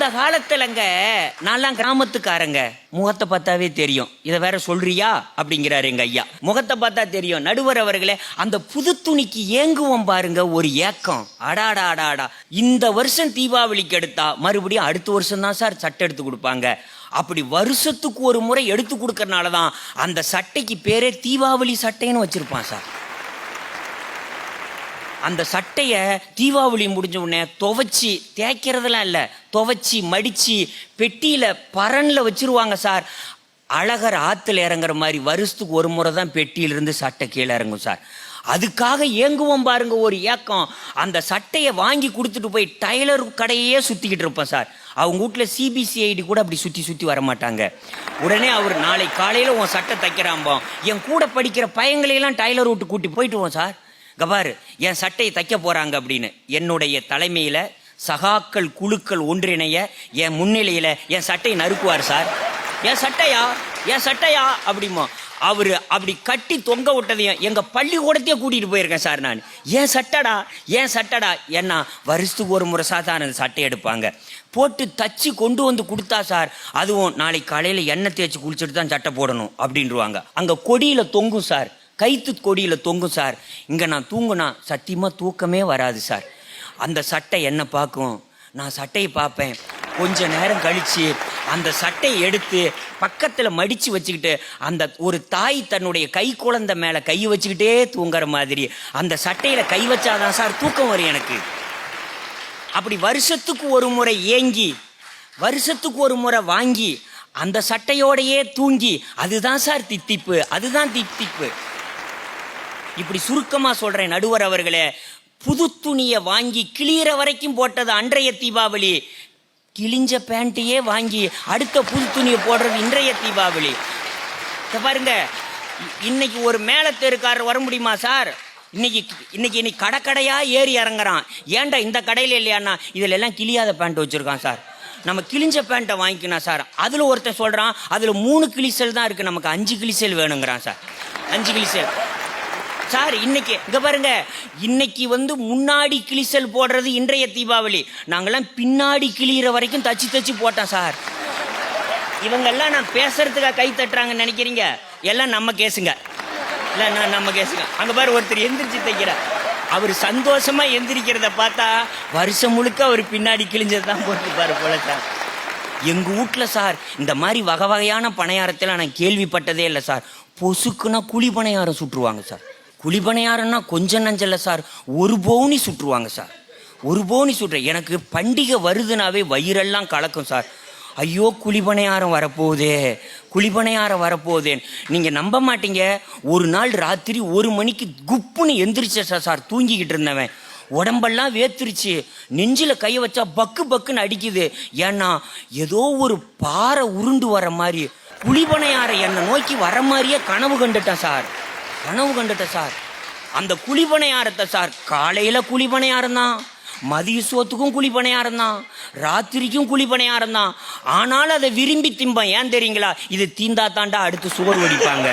அந்த காலத்துலங்க நான்லாம் கிராமத்துக்காரங்க. முகத்தை பார்த்தாவே தெரியும். இதை வேற சொல்றியா? அப்படிங்கிறாரு எங்க ஐயா. முகத்தை பார்த்தா தெரியும். நடுவர் அவர்களே அந்த புது துணிக்கு ஏங்குவோம் பாருங்க ஒரு ஏக்கம். அடாடா அடாடா இந்த வருஷம் தீபாவளிக்கு எடுத்தா மறுபடியும் அடுத்த வருஷம் தான் சார் சட்டை எடுத்து கொடுப்பாங்க. அப்படி வருஷத்துக்கு ஒரு முறை எடுத்து கொடுக்கறனால தான் அந்த சட்டைக்கு பேரே தீபாவளி சட்டைன்னு வச்சிருப்பான் சார். அந்த சட்டையை தீபாவளி முடிஞ்ச உடனே துவைச்சி தேய்க்கிறதெல்லாம் இல்லை. துவைச்சி மடித்து பெட்டியில் பரனில் வச்சிருவாங்க சார். அழகர் ஆற்றுல இறங்குற மாதிரி வருஷத்துக்கு ஒரு முறை தான் பெட்டியிலிருந்து சட்டை கீழே இறங்கும் சார். அதுக்காக ஏங்குவோம் பாருங்க ஒரு ஏக்கம். அந்த சட்டையை வாங்கி கொடுத்துட்டு போய் டைலர் கடையே சுற்றிக்கிட்டு இருப்பேன் சார். அவங்க வீட்டில் சிபிசிஐடி கூட அப்படி சுற்றி சுற்றி வர மாட்டாங்க உடனே அவர் நாளை காலையில் உன் சட்டை தைக்கிறாம்போம். என் கூட படிக்கிற பையங்களையெல்லாம் டைலர் விட்டு கூட்டி போயிட்டுவோம் சார். கபாரு என் சட்டையை தைக்க போறாங்க அப்படின்னு. என்னுடைய தலைமையில சகாக்கள் குழுக்கள் ஒன்றிணைய என் முன்னிலையில என் சட்டையை நறுக்குவார் சார். என் சட்டையா? என் சட்டையா? அப்படிமா. அவரு அப்படி கட்டி தொங்க விட்டதையும் எங்க பள்ளிக்கூடத்தையே கூட்டிட்டு போயிருக்கேன் சார் நான். ஏன் சட்டடா? ஏன் சட்டடா? ஏன்னா வருஷத்துக்கு ஒரு முறை தான் சட்டை எடுப்பாங்க. போட்டு தச்சு கொண்டு வந்து கொடுத்தா சார் அதுவும் நாளைக்கு காலையில் எண்ணெய் தேய்ச்சி குளிச்சுட்டு தான் சட்டை போடணும் அப்படின்ருவாங்க அங்கே கொடியில் தொங்கும் சார். கைத்து கொடியில் தொங்கும் சார். இங்கே நான் தூங்குனா சத்தியமாக தூக்கமே வராது சார். அந்த சட்டை என்ன பார்க்கும்? நான் சட்டையை பார்ப்பேன். கொஞ்ச நேரம் கழித்து அந்த சட்டையை எடுத்து பக்கத்தில் மடித்து வச்சுக்கிட்டு அந்த ஒரு தாய் தன்னுடைய கை குழந்தை மேலே கை வச்சுக்கிட்டே தூங்குற மாதிரி அந்த சட்டையில் கை வச்சாதான் சார் தூக்கம் வரும் எனக்கு. அப்படி வருஷத்துக்கு ஒரு முறை ஏங்கி வருஷத்துக்கு ஒரு முறை வாங்கி அந்த சட்டையோடையே தூங்கி அதுதான் சார் தித்திப்பு அதுதான் தித்திப்பு. இப்படி சுருக்கமாக சொல்கிறேன் நடுவர் அவர்களே. புது துணியை வாங்கி கிளியிற வரைக்கும் போட்டது அன்றைய தீபாவளி. கிழிஞ்ச பேண்ட்டையே வாங்கி அடுத்த புது துணியை போடுறது இன்றைய தீபாவளி. பாருங்க இன்னைக்கு ஒரு மேல தெருக்காரர் வர முடியுமா சார்? இன்னைக்கு இன்னைக்கு இன்னைக்கு கடை கடையாக ஏறி இறங்குறான். ஏன்டா இந்த கடையில் இல்லையாண்ணா? இதில் எல்லாம் கிழியாத பேண்ட் வச்சுருக்கான் சார். நம்ம கிழிஞ்ச பேண்ட்டை வாங்கிக்கணும் சார். அதில் ஒருத்தன் சொல்கிறான் அதில் மூணு கிளிசல் தான் இருக்குது நமக்கு அஞ்சு கிளிசல் வேணுங்கிறான் சார். அஞ்சு கிளிசல் சார் இன்னைக்கு இங்க பாருங்க. இன்னைக்கு வந்து முன்னாடி கிழிசல் போடுறது இன்றைய தீபாவளி. நாங்கெல்லாம் பின்னாடி கிழிகிற வரைக்கும் தச்சு தச்சு போட்டோம் சார். இவங்கெல்லாம் நான் பேசுறதுக்காக கை தட்டுறாங்கன்னு நினைக்கிறீங்க? எல்லாம் நம்ம கேசுங்க. இல்லை நான் நம்ம கேசுங்க. அங்கே பாரு ஒருத்தர் எந்திரிச்சு தைக்கிறார். அவர் சந்தோஷமா எந்திரிக்கிறத பார்த்தா வருஷம் முழுக்க அவர் பின்னாடி கிழிஞ்சது தான் போட்டுப்பாரு போல சார். எங்க வீட்ல சார் இந்த மாதிரி வகை வகையான பணியாரத்தில் நான் கேள்விப்பட்டதே இல்லை சார். பொசுக்குன்னா குழி பணியாரம் சுட்டுருவாங்க சார். குழி கொஞ்சம் நஞ்சல்ல சார். ஒரு பவுனி சுற்றுவாங்க சார். ஒரு பவுனி சுட்டுற எனக்கு பண்டிகை வருதுனாவே வயிறெல்லாம் கலக்கும் சார். ஐயோ குழிபனையாரம் வரப்போகுதே குழிபனையாரம் வரப்போகுதேன்னு. நீங்கள் நம்ப மாட்டீங்க. ஒரு நாள் ராத்திரி ஒரு மணிக்கு குப்புன்னு எந்திரிச்ச சார் சார் தூங்கிக்கிட்டு இருந்தவன். உடம்பெல்லாம் வேத்துருச்சு. நெஞ்சில் கை வச்சா பக்கு பக்குன்னு அடிக்குது. ஏன்னா ஏதோ ஒரு பாறை உருண்டு வர மாதிரி குழிபனையாரை என்னை நோக்கி வர மாதிரியே கனவு கண்டுட்டேன் சார். கனவு கண்டுட்டேன் சார். அந்த குழிபனையாரத்தை சார். காலையில் குழிபனையாரம் தான் மதிய சோத்துக்கும் குழிபனையாரம் தான் ராத்திரிக்கும் குழிப்பனையாக தான் ஆனாலும் அதை விரும்பி திம்பேன். ஏன் தெரியுங்களா? இது தீந்தா தாண்டா அடுத்து சுவர் வடிப்பாங்க.